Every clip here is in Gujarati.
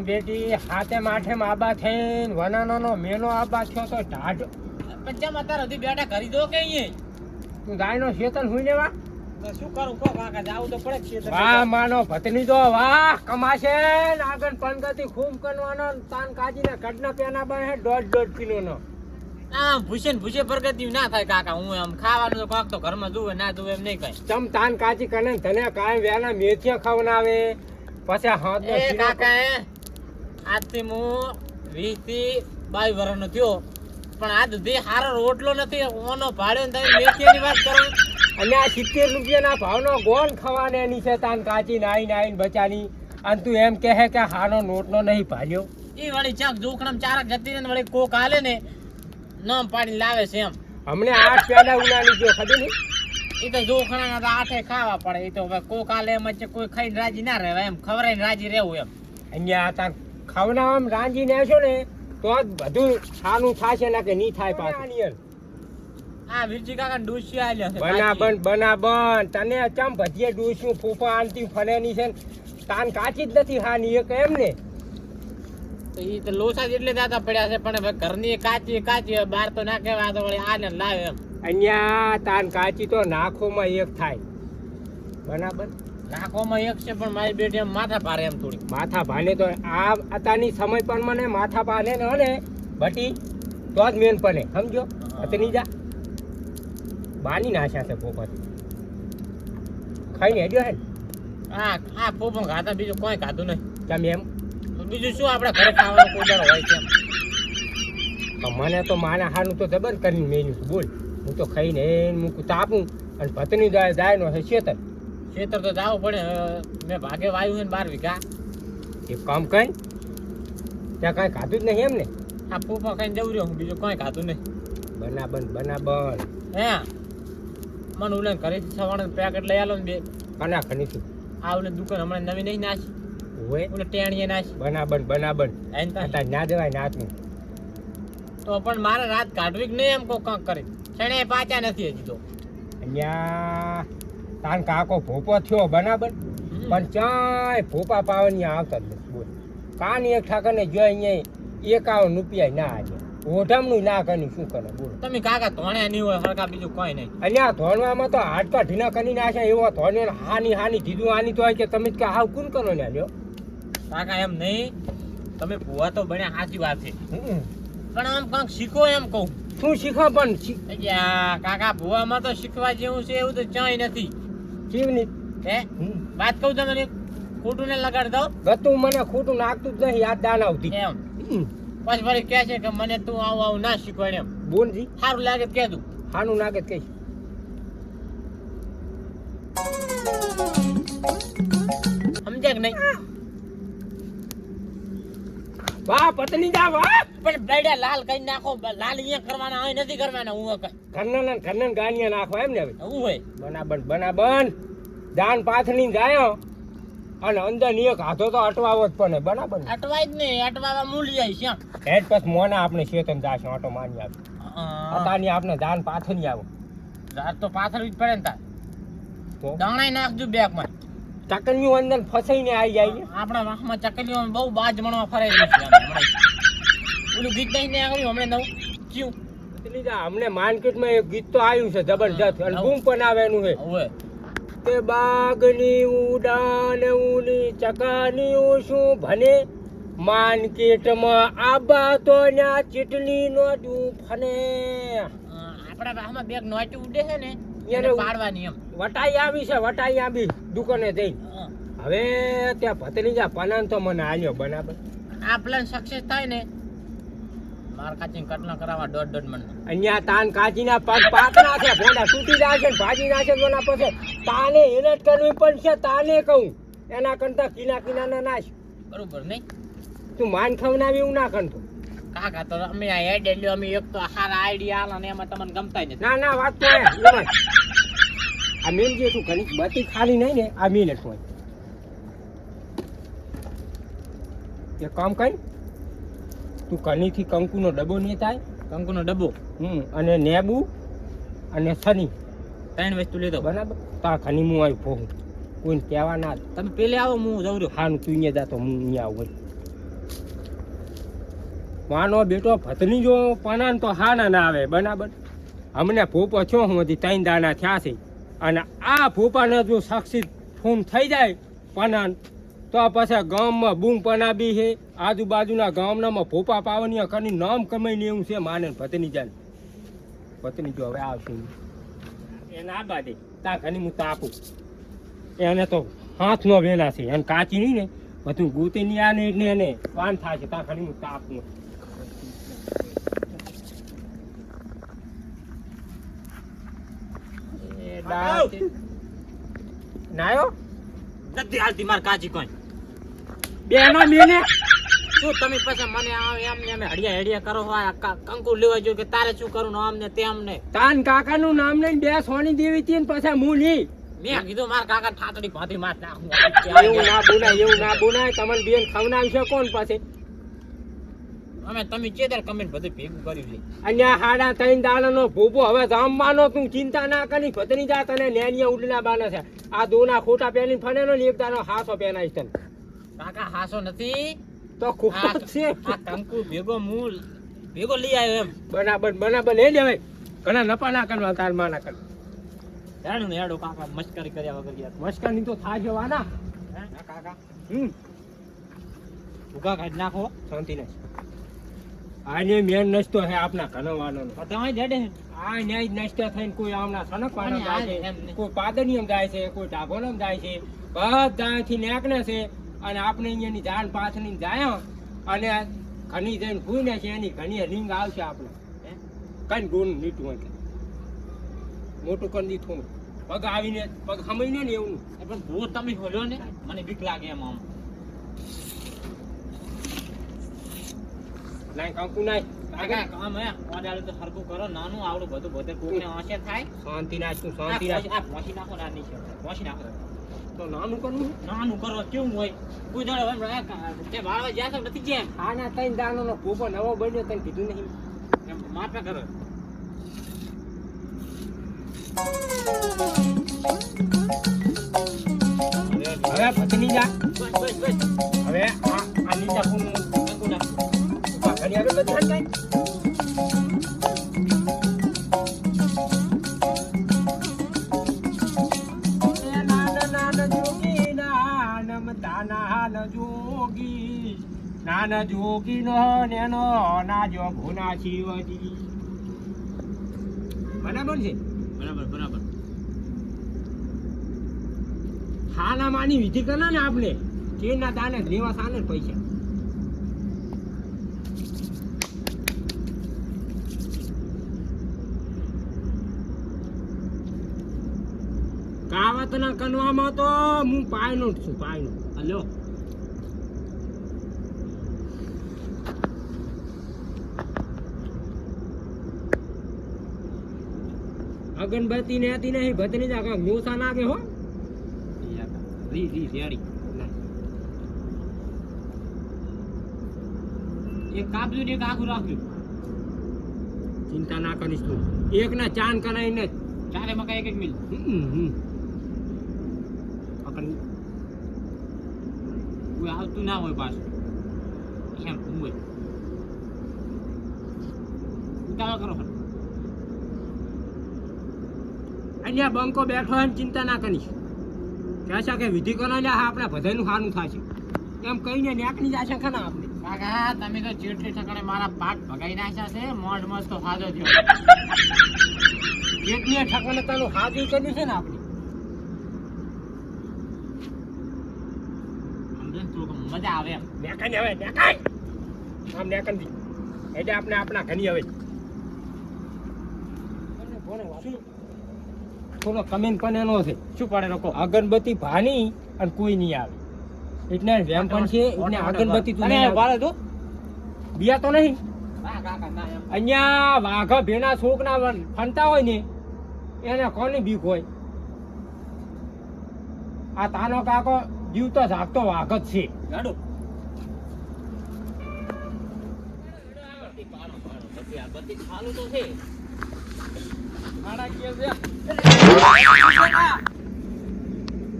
મારી બેટી હાથે માઠે આબા થઈને વનાનો મેલો આબા થયો તો ઢાઢ. પણ જેમ અત્યાર બેટા બેઠા કરી દો કે અહીંયા? તું ગાયનો શેતન હુઈ લેવા? શું કરું? કો કાકા જાવ તો પડે છે વાહ માનો ભતની દો વાહ કમાશે ને આગળ પંગતી ખૂબ કરવાનો તાન કાજીને કડના પેના બને દોઢ દોઢ કિલો નો આ ભૂસે ને પ્રગતિ ના થાય કાકા હું એમ ખાવાનું તો કાક તો ઘરમાં જોવે ના જોવે એમ નહીં કઈ. તમ તાન કાચી કને ને તને કાંઈ વેલા મેથિયા ખવડાવે? પછી હાથ કાકા આજથી હું વીસથી બાવીસ વર્ષનો થયો. પણ આજ સુધી હારો રોટલો નથી. ઓનો ભાડ્યો ને તમે મેથીની વાત કરો. અને આ સિત્તેર રૂપિયાના ભાવનો ગોળ ખવાને એની છે તાન કાચી નાઈ નાઈ બચાની અને તું એમ કહે કે હાનો નોટનો નહીં ભાલ્યો. એ વળી ચાક જોખણમ ચારક જતી ને વળી કોક હાલે ને નામ પાણી લાવે છે એમ. હમણે આઠ પેલા ઉનાળી ગયો ખબર નહીં? એ તો જોખણા તો આઠે ખાવા પડે. એ તો હવે કોક હાલે એમ કોઈ ખાઈને રાજી ના રહેવાય એમ. ખવરાઈને રાજી રહેવું એમ. અહીંયા તાર ખાવનામાં રાંધીને આવશો ને તો જ બધું સારું થશે ને કે નહીં થાય પાછું. આ વીરજી કાકા ડૂસી આલ્યો છે બનાબન બનાબન. તને ચમ ભજીએ ડૂસ્યું ફૂફા આનતી ફરેની છે તાન કાચી જ નથી હાની એક એમ ને? તો ઈ તો લોસા એટલે દાદા પડ્યા છે પણ હવે ઘરની કાચી કાચી બહાર તો ના તો વળી આને લાવે એમ. અહીંયા તાન કાચી તો નાખોમાં એક થાય. બરાબર નાખોમાં એક છે પણ મારી બેટી એમ માથા ભારે એમ થોડી માથા ભાને તો આ અત્યારની સમય પણ મને માથા ભાને ને હને ભટી તો જ મેન પડે સમજો? અતની જા બાની નાખ્યા છે પોપટ ખાઈને હેડ્યો હે ને? આ આ પોપણ ખાતા બીજું કોઈ ખાધું નહીં. તમે એમ? બીજું શું આપણે ઘરે ખાવાનું કોઈ હોય છે મને તો માના હાનું તો જબર કરીને મેન્યુ બોલ હું તો ખાઈને મૂકું તાપું અને પત્ની જાય જાય નો હશે શેતર ખેતર તો જાવું પડે મેં ભાગે વાયુ છે ને બાર વીઘા. એ કામ કઈ ત્યાં કાંઈ ખાધું જ નહીં એમ ને આ ફૂફા ખાઈને જવું રહ્યો હું બીજું કોઈ ખાધું નહીં. બનાબન બનાબન. હે મને ઉલે ઘરેથી સવાણ પેકેટ લઈ આલો ને બે. કના ખની છું આ ઓલે દુકાન હમણાં નવી નહીં નાખી. હોય ઓલે ટેણીએ નાખી. બનાબન બનાબન. એન તા ના દેવાય નાચનું તો પણ મારે રાત કાઢવી જ નહીં એમ કોઈ કાંક કરી? છેણે પાછા નથી હજી તો. અહીંયા તાન કાકો ભોપો થયો બરાબર પણ ચાય ભોપા પાવાની આવતા જ બોલ. કાની એક ઠાકરને જો અહીંયા એકાવન રૂપિયા ના આજે ઓઢમનું ના કરી શું કરે બોલો. તમે કાકા ધોણે નહીં હોય સરખા બીજું કોઈ નહીં. અહીંયા ધોણવામાં તો હાડકા ઢીના કરી નાખ્યા એવો ધોણે હાની હાની ધીધું હાની તો હોય કે તમે કે હાવ કુન કરો ને લ્યો. કાકા એમ નહીં તમે ભૂવા તો બને સાચી વાત છે. પણ આમ કાંક શીખો એમ કહું. શું શીખો પણ કાકા ભૂવામાં તો શીખવા જેવું છે એવું તો ચાય નથી. શિવની હે? વાત કહું તમને ખોટું ને લગાડ દઉં ગતું મને ખોટું નાખતું જ નહીં યાદ દાન આવતી. એમ. પછી ફરી કહે છે કે મને તું આવું આવું ના શીખવાડ એમ. બોલજી સારું લાગે કે તું હાનું નાગે કહીશ. સમજ્યા કે નહીં? વાહ પત્ની જા વાહ. પણ બેડા લાલ કઈ નાખો લાલ અહીંયા કરવાના હોય નથી કરવાના હું કઈ ઘરના ના ઘરના ગાનિયા નાખવા એમ ને હવે. હું હોય. બનાબન બનાબન. દાન પાથની જાયો અને અંદરની એક હાથો તો અટવાવો જ પડે બરાબર અટવાય જ નહીં અટવાવા મૂલી જાય છે હેડ પછી મોના આપણે શેતન જાશે ઓટો માની આવે. અતાની આપણે દાન પાથની આવો. દાન તો પાથરવી જ પડે ને તાર. તો? દાણાય નાખજો બેગમાં ચકનિયું અંદર ફસાઈને આવી જાય ને આપણા વાહમાં ચકલીઓ બહુ બાજ મણવા ફરાયેલી છે આમ ઓલું ગીત નહીં ને આવ્યું હમણાં નવું. કયું? લીધા અમને માર્કેટમાં એક ગીત તો આવ્યું છે જબરજસ્ત અને બૂમ પણ આવેલું છે. હવે કે બાગની ઉડાન ઉની ચકાની શું ભને. માર્કેટમાં આબા તો ન્યા ચીટલી નો ફને આપણા વાહમાં બેગ નોટી ઉડે છે ને એને પાડવાની એમ. વટાઈ આવી છે વટાઈ આવી દુકાને જઈ. હવે ત્યાં ભત્રીજા પનાન તો મને આલ્યો બરાબર આ પ્લાન સક્સેસ થાય ને માર કાચીને કટલા કરાવવા દોઢ દોઢ મણ અહીંયા તાન કાચીના પગ પાતળા છે ભોંડા તૂટી જાય છે ભાજી નાખે તો ના પછી તાને જ કરવી પડશે તાને કહું. એના કરતા કિના કિનાના નાશ. બરોબર નહીં? તું માન ખવનાવી એવું ના કરતો કાકા તો અમે આ હેડ અમે એક તો સારા આઈડિયા આલા ને એમાં તમને ગમતા નથી. ના ના વાત તો જ. આ મીન જે તું ઘણી બધી ખાલી નહીં ને આ જ હોય. એ કામ કઈ તું કનીથી કંકુનો ડબ્બો નહીં થાય કંકુનો ડબ્બો? હમ અને નેબુ અને સની ત્રણ વસ્તુ લીધો બરાબર? તાર ખની હું આવી પહોંચું કોઈને કહેવા ના તમે પેલે આવો હું જઉં રહ્યો. હાનું તું અહીંયા જાતો હું અહીંયા આવું માનો બેટો ભતની જો પાના તો હા ના આવે. બરાબર? અમને ભૂપો છો હું હજી ત્રણ દાણા થયા છે. અને આ ભૂપાને જો સાક્ષી ફૂમ થઈ જાય પનાન, તો પછી ગામમાં બૂમ પનાબી છે આજુબાજુના ગામનામાં ભૂપા પાવની કની નામ કમાઈને એવું છે માને પત્ની જાય પત્ની જો હવે આવશે. એને આ બાદે, તા ઘણી હું તાપું એને તો હાથનો વેલા છે, એને કાચી નહીં ને, બધું ગોતી ની આને એટલે એને, વાન થાય છે તા ઘણી હું તાપું એ ડાળ- નાયો નથી હાલતી માર કાચી કોઈ. બેનો મેને. શું તમે પછી મને એમ ને હડિયા હડિયા કરો છો? કંકુ લેવા જો કે તારે શું કરવું? આમ ને તેમ ને. તાન કાકાનું નામ લઈને બે સોની દેવી હતી ને પછી હું લી મેં કીધું મારા કાકા ઠાતડી ભાતી માર નાખું. એવું ના બોલાય એવું ના બોલાય તમને બેન ખવડાવશે કોણ પછી? અમે તમે ચેતર કમેન્ટ બધું ભેગું કર્યું છે. અહીંયા હાડા ત્રણ દાડાનો ભૂપો હવે જમવાનો તું ચિંતા ના કરી ભતરી જા તને નેનિયા ઉડના બાના છે. આ દોના ખોટા પહેરીને ફરેલો ને એક દાડો હાસો પહેરાય તને. કાકા હાસો નથી. તો આ છે. આ કંકુ ભેગો મૂળ ભેગો લઈ આવ્યો એમ. બરાબર બરાબર. લઈ લેવાય ઘણા નપા ના કરવા તારમાં ના કરવા હેડું ને હેડું કાકા મસ્કરી કર્યા વગર યાર મસ્કાની તો થાય છે વાના. હે? આ કાકા હમ. ભૂકા કાઢ નાખો. શાંતિ નહીં આને મેન નસ્તો હે આપના કનવાનો બધા જડે આ ન્યાય જ નષ્ટ થઈને કોઈ આમના સનકવાનો જાય છે. કોઈ પાદનીયમ જાય છે કોઈ ડાભોનમ જાય છે બધાથી નેકને છે અને આપણે અહીંયાની જાન પાછળની જાય અને ઘણી જઈને ભૂઈને છે એની ઘણી રીંગ આવશે આપણે? કઈ ગુણ નીટું હોય મોટું કરી દીધું. પગ આવીને પગ સમજીને ને એવું. પણ બહુ તમે ખોલ્યો ને? મને બીક લાગે એમ આમ. નાય કંકુ નાઈ કાકા કામ હે. ઓડાળે તો સરખું કરો. નાનું આવડું બધું બધે કોકને આંશે થાય. શાંતિ ના શું શાંતિ ના આ ભોંસી નાખો ના નીચે. ભોંસી નાખો. તો નાનું કરવું નાનું કરો કેવું હોય? કોઈ જાણે એમ તે વાળવા જ્યાં તો નથી જેમ આના દાનો નો ભૂપો નવો બન્યો તને કીધું નહીં. એમ કરો. હવે પત્ની જા. બસ બસ બસ. નાન જોગી નાનમ તાનાન જોગી નાન જોગી નો શિવજી બરાબર છે બરાબર. બરાબર ખાના માની વિધિ કરે ને આપણે તેના દાને લેવા સાને પૈસા. કાવતના કનવામાં તો હું પાયનો જ છું પાયનો હલો અગનબત્તી ને હતી નહીં ભતની જા કાંઈક મોસા નાખે હો. રી રી રેડી. એક કાપજો ને એક આખું રાખજો ચિંતા ના કરીશ તું. એક ના ચાન કરાઈને. ચારે મકા એક એક મિલ. હમ, હમ. પકડ. કોઈ આવતું ના હોય પાછું. એમ હોય. ઉતાવળ કરો. અહીંયા બંકો બેઠો એમ ચિંતા ના કરીશ. કહેશે કે વિધિ કરાવી લે આપણા બધાનું સારું થશે. એમ કહીને નેકની જશે ખરા આપણે. કાકા તમે તો જેટલી ઠકાણે મારા પાક ભગાઈ નાખ્યા છે મોઢ મસ્ત ફાજો થયો. જેટલી ઠકાણે તારું હાજર કર્યું છે ને આપણે સમજે ને થોડુંક મજા આવે એમ. નેકાઈ હવે નેકાઈ! આમ નેકન દી એટલે આપણે આપણા ઘરની હવે. થોડો કમેન્ટ પણ એનો છે. શું પડે લોકો? અગરબત્તી ભાની અને કોઈ નહીં આવે. એટલે વેમ પણ છે એટલે અગરબત્તી તું નહીં બાળે તો. બિયા તો નહીં. અહીંયા વાઘા ભેના છોકના ફનતા હોય ને એને કોની બીક હોય? આ તાનો કાકો જીવતો જાગતો વાઘ જ છે. ગાડો.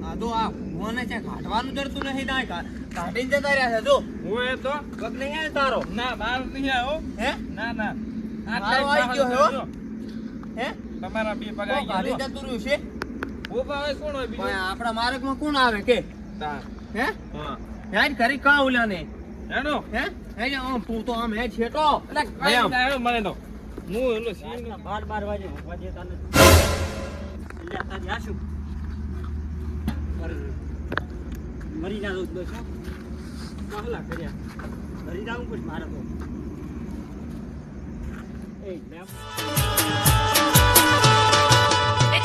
આ તો આ મને છે કાઢવાનું જડતું નથી ના કાઢીને જતા રહ્યા છે જો. હું એ તો પગ નહીં આવે તારો. ના માર નહીં આવ્યો હે? ના ના. મારો આવી ગયો હે, હે? તમારા બે પગ કોણ આવી કાઢી જતું રહ્યું છે. ઊભા હોય કોણ હોય બીજું? આપણા માર્ગમાં કોણ આવે કે? હે? હા. હેડ ખરી કા ઓલાને? હેડો. હે? હે આમ તું તો આમ હેડ છેટો. એટલે ભાઈ આમ. આવ્યો મને તો? હું એલો સીન બાર બાર વાગે વાગે તને. લે તારી આશું મરી જા દઉં બસ કહલા કર્યા. મરી તો. એ મેમ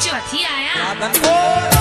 ચોથી આયા.